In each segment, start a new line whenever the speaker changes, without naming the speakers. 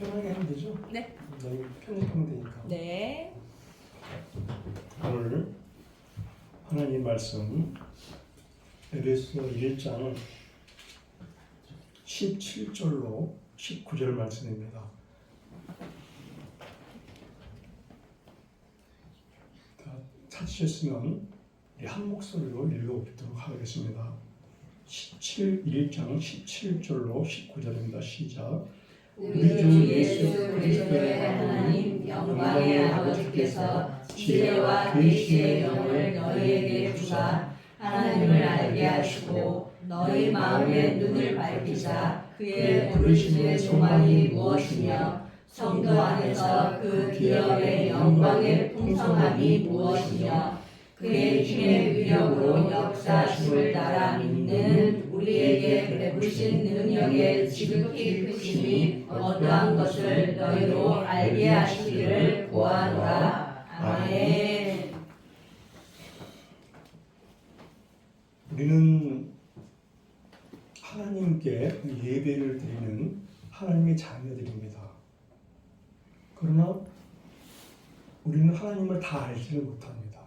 편하게 하면 되죠?
네.
너희 편집하면 되니까.
네.
오늘 하나님 말씀 에베소 1장 17절로 19절 말씀입니다. 다 찾으셨으면 한 목소리로 읽어보도록 하겠습니다. 17, 1장 17절로 19절입니다. 시작.
우리 주 예수 그리스도의 하나님 영광의 아버지께서 지혜와 계시의 영을 너희에게 주사 하나님을 알게 하시고 너희 마음의 눈을 밝히사 그의 부르심의 소망이 무엇이며 성도 안에서 그 기업의 영광의 풍성함이 무엇이며 그의 힘의 위력으로 역사하심을 따라 믿는 우리에게 베푸신 능력의 지극히 크심이 어떠한 것을 너희로 알게 하시기를 구하노라. 아멘.
우리는 하나님께 예배를 드리는 하나님의 자녀들입니다. 그러나 우리는 하나님을 다 알지를 못합니다.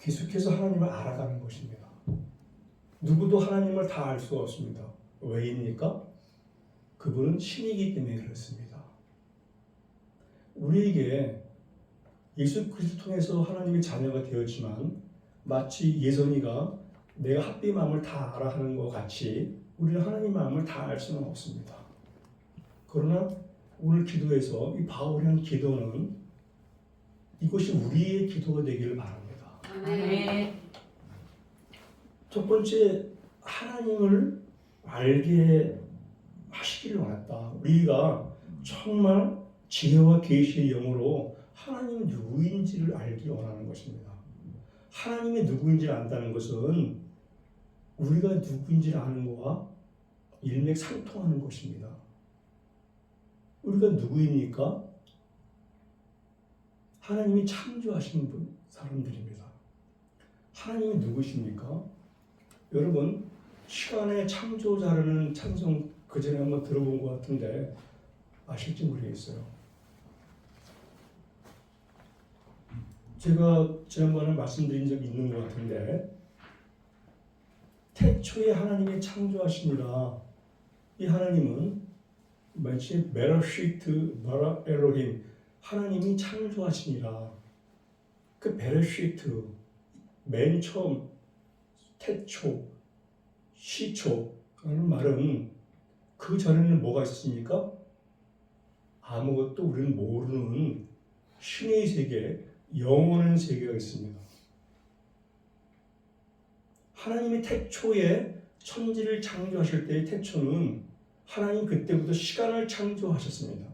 계속해서 하나님을 알아가는 것입니다. 누구도 하나님을 다 알 수 없습니다. 왜입니까? 그분은 신이기 때문에 그렇습니다. 우리에게 예수 그리스도 통해서 하나님의 자녀가 되었지만 마치 예선이가 내가 하나님 마음을 다 알아 하는 것 같이 우리는 하나님 마음을 다 알 수는 없습니다. 그러나 오늘 기도에서 이 바울이 한 기도는 이것이 우리의 기도가 되기를 바랍니다.
아멘.
첫 번째 하나님을 알게 하시기를 원했다. 우리가 정말 지혜와 계시의 영으로 하나님이 누구인지를 알기 원하는 것입니다. 하나님이 누구인지를 안다는 것은 우리가 누구인지를 아는 것과 일맥상통하는 것입니다. 우리가 누구입니까? 하나님이 창조하신 분, 사람들입니다. 하나님이 누구십니까? 여러분, 시간의 창조자라는 찬송 그 전에 한번 들어본 것 같은데 아실지 모르겠어요. 제가 지난번에 말씀드린 적이 있는 것 같은데 태초에 하나님이 창조하시니라 이 하나님은 마치 메라시트 바라 엘로힘 하나님이 창조하시니라 그 베르시트 맨 처음 태초 시초라는 말은 그 전에는 뭐가 있었습니까? 아무것도 우리는 모르는 신의 세계, 영원한 세계가 있습니다. 하나님이 태초에 천지를 창조하실 때의 태초는 하나님 그때부터 시간을 창조하셨습니다.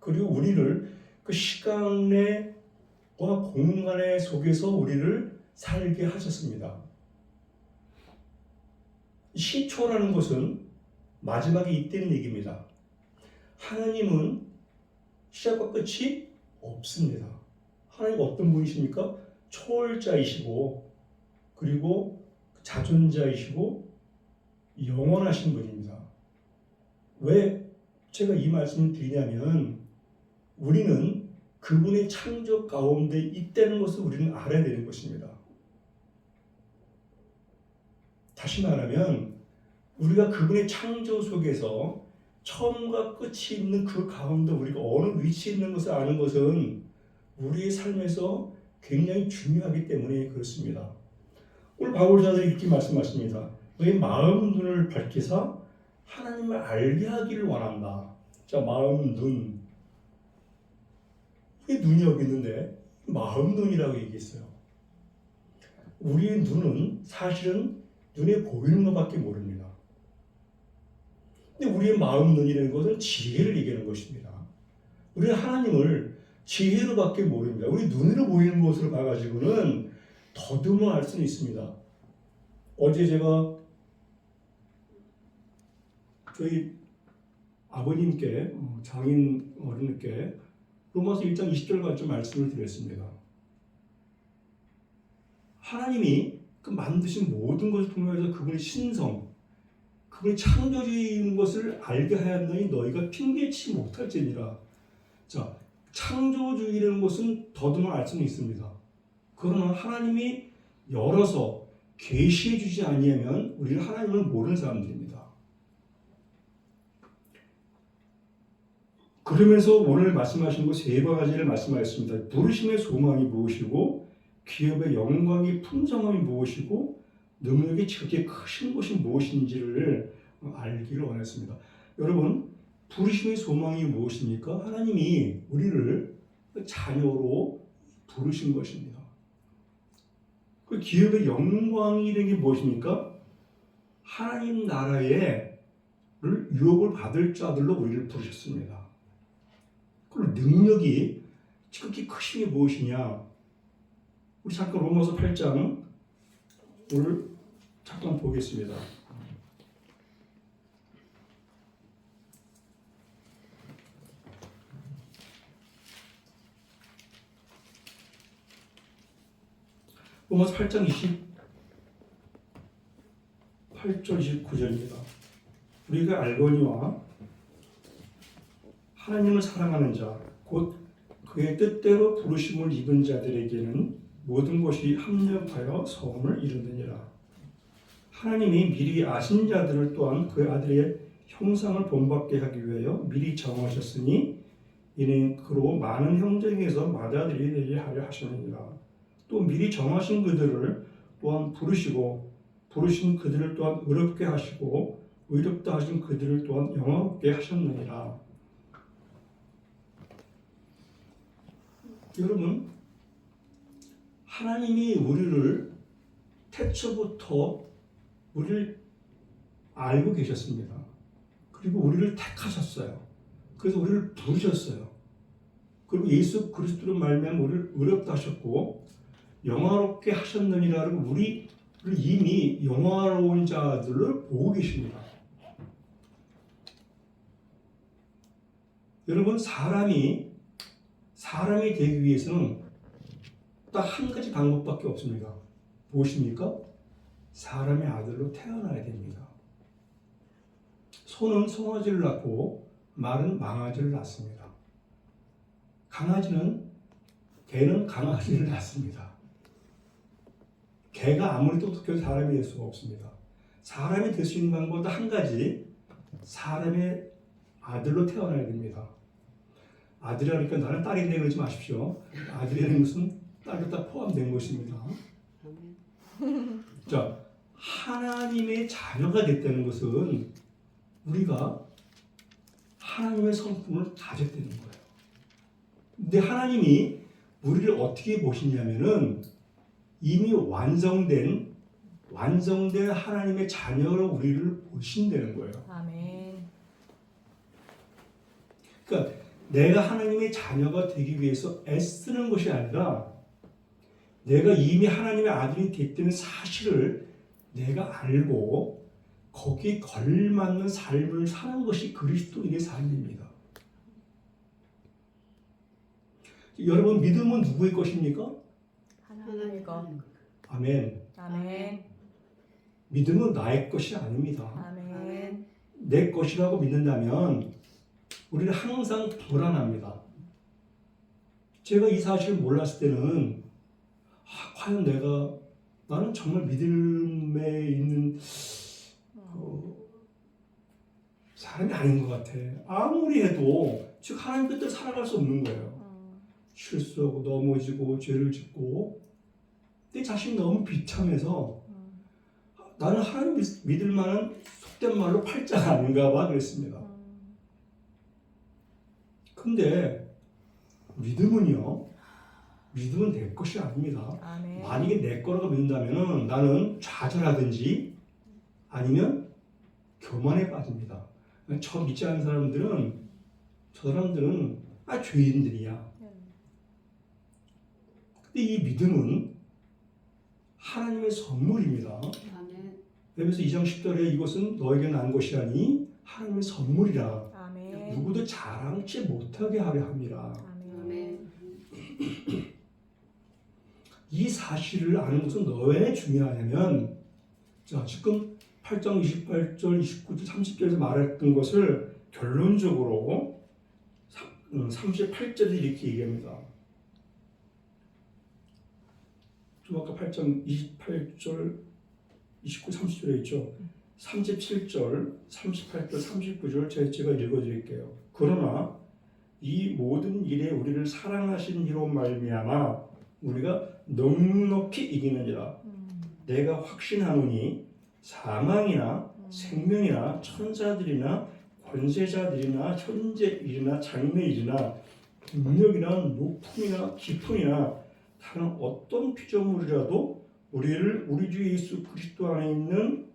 그리고 우리를 그 시간의 과 공간의 속에서 우리를 살게 하셨습니다. 시초라는 것은 마지막에 있다는 얘기입니다. 하나님은 시작과 끝이 없습니다. 하나님 어떤 분이십니까? 초월자이시고 그리고 자존자이시고 영원하신 분입니다. 왜 제가 이 말씀을 드리냐면 우리는 그분의 창조 가운데 있다는 것을 우리는 알아야 되는 것입니다. 다시 말하면 우리가 그분의 창조 속에서 처음과 끝이 있는 그 가운데 우리가 어느 위치에 있는 것을 아는 것은 우리의 삶에서 굉장히 중요하기 때문에 그렇습니다. 오늘 바울 사도이 이렇게 말씀하십니다. 너희 마음 눈을 밝히사 하나님을 알게 하기를 원한다. 자, 마음 눈. 이 눈이 여기 있는데 마음 눈이라고 얘기했어요. 우리의 눈은 사실은 눈에 보이는 것밖에 모릅니다. 근데 우리의 마음 눈이라는 것은 지혜를 얘기하는 것입니다. 우리는 하나님을 지혜로밖에 모릅니다. 우리 눈으로 보이는 것으로 봐가지고는 더듬어 알 수는 있습니다. 어제 제가 저희 아버님께 어, 장인 어른께 로마서 1장 20절까지 말씀을 드렸습니다. 하나님이 그 만드신 모든 것을 통해서 그분의 신성, 그분이 창조주인 것을 알게 하였느니 너희가 핑계치 못할지니라. 자, 창조주의라는 것은 더듬어 알 수는 있습니다. 그러나 하나님이 열어서 계시해 주지 아니하면 우리는 하나님을 모르는 사람들입니다. 그러면서 오늘 말씀하신 것 세 가지를 말씀하셨습니다. 부르심의 소망이 무엇이고 기업의 영광이 풍성함이 무엇이고 능력이 지극히 크신 것이 무엇인지를 알기를 원했습니다. 여러분 부르심의 소망이 무엇입니까? 하나님이 우리를 자녀로 부르신 것입니다. 그 기업의 영광이라는 게 무엇입니까? 하나님 나라의 를 유업을 받을 자들로 우리를 부르셨습니다. 그 능력이 지극히 크신 게 무엇이냐? 우리 잠깐 로마서 8장 오늘 잠깐 보겠습니다. 로마서 8장 28절 29절입니다. 우리가 알거니와 하나님을 사랑하는 자, 곧 그의 뜻대로 부르심을 입은 자들에게는 모든 것이 합력하여 성을 이루느니라. 하나님이 미리 아신 자들을 또한 그 아들의 형상을 본받게 하기 위하여 미리 정하셨으니 이는 그로 많은 형제에서 맏아들이 되게 하려 하셨느니라. 또 미리 정하신 그들을 또한 부르시고 부르신 그들을 또한 의롭게 하시고 의롭다 하신 그들을 또한 영화롭게 하셨느니라. 여러분 하나님이 우리를 태초부터 우리를 알고 계셨습니다. 그리고 우리를 택하셨어요. 그래서 우리를 부르셨어요. 그리고 예수 그리스도로 말미암아 우리를 의롭다 하셨고 영화롭게 하셨느니라고 우리를 이미 영화로운 자들을 보고 계십니다. 여러분 사람이 사람이 되기 위해서는 딱 한 가지 방법밖에 없습니다. 무엇입니까? 사람의 아들로 태어나야 됩니다. 소는 송아지를 낳고 말은 망아지를 낳습니다. 강아지는 개는 강아지를 낳습니다. 개가 아무리 똑똑해도 사람이 될 수가 없습니다. 사람이 될 수 있는 방법은 한 가지 사람의 아들로 태어나야 됩니다. 아들이라니까 나는 딸인데 그러지 마십시오. 아들이라는 것은 딸도 다 포함된 것입니다. 자, 하나님의 자녀가 됐다는 것은 우리가 하나님의 성품을 가졌다는 거예요. 근데 하나님이 우리를 어떻게 보시냐면은 이미 완성된 완성된 하나님의 자녀로 우리를 보신다는 거예요.
아멘.
그러니까 내가 하나님의 자녀가 되기 위해서 애쓰는 것이 아니라 내가 이미 하나님의 아들이 됐다는 사실을 내가 알고 거기에 걸맞는 삶을 사는 것이 그리스도인의 삶입니다. 여러분 믿음은 누구의 것입니까?
하나님의 것.
아멘.
아멘.
믿음은 나의 것이 아닙니다.
아멘.
내 것이라고 믿는다면 우리는 항상 불안합니다. 제가 이 사실을 몰랐을 때는 아, 과연 내가 나는 정말 믿음에 있는 그 사람이 아닌 것 같아. 아무리 해도 즉 하나님 뜻대로 살아갈 수 없는 거예요.
음,
실수하고 넘어지고 죄를 짓고 내 자신이 너무 비참해서
음,
나는 하나님 믿- 믿을 만한 속된 말로 팔자가 아닌가 봐 그랬습니다.
음.
근데 믿음은요. 믿음은 내 것이 아닙니다.
아멘.
만약에 내 거라고 믿는다면 나는 좌절하든지 아니면 교만에 빠집니다. 저 믿지 않는 사람들은 저 사람들은 아 죄인들이야. 근데 이 믿음은 하나님의 선물입니다.
아멘.
그래서 2장 10절에 이것은 너에게 난 것이 아니 하나님의 선물이라
아멘.
누구도 자랑치 못하게 하려 함이라.
아멘.
이 사실을 아는 것은 왜 중요하냐면 자 지금 8장 28절, 29절, 30절에서 말했던 것을 결론적으로 38절에 이렇게 얘기합니다. 좀 아까 8장 28절, 29, 30절에 있죠. 37절, 38절, 39절 제가 제가 읽어드릴게요. 그러나 이 모든 일에 우리를 사랑하신 이로 말미암아 우리가 넉넉히 이기느니라. 내가 확신하노니 사망이나 생명이나 천사들이나 권세자들이나 현재 일이나 장래 일이나 능력이나 높음이나 깊음이나 다른 어떤 피조물이라도 우리를 우리 주 예수 그리스도 안에 있는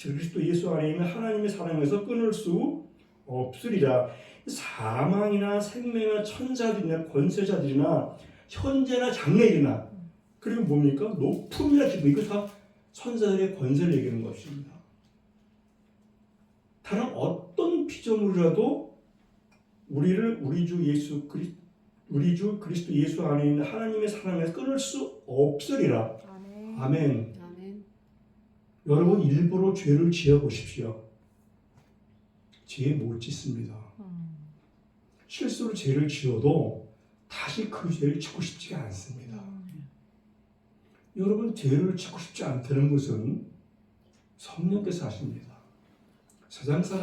그리스도 예수 안에 있는 하나님의 사랑에서 끊을 수 없으리라. 사망이나 생명이나 천사들이나 권세자들이나 현재나 장래일이나 그리고 뭡니까 높음이나 깊음 이거 다 천사들의 권세를 얘기하는 것입니다. 다른 어떤 피조물이라도 우리를 우리 주 예수 그리 우리 주 그리스도 예수 안에 있는 하나님의 사랑에서 끊을 수 없으리라.
아멘.
아멘.
아멘.
여러분 일부러 죄를 지어 보십시오. 죄 못 짓습니다.
음.
실수로 죄를 지어도 다시 그 죄를 짓고 싶지가 않습니다. 여러분 죄를 짓고 싶지 않다는 것은 성령께서 하십니다. 세상 사람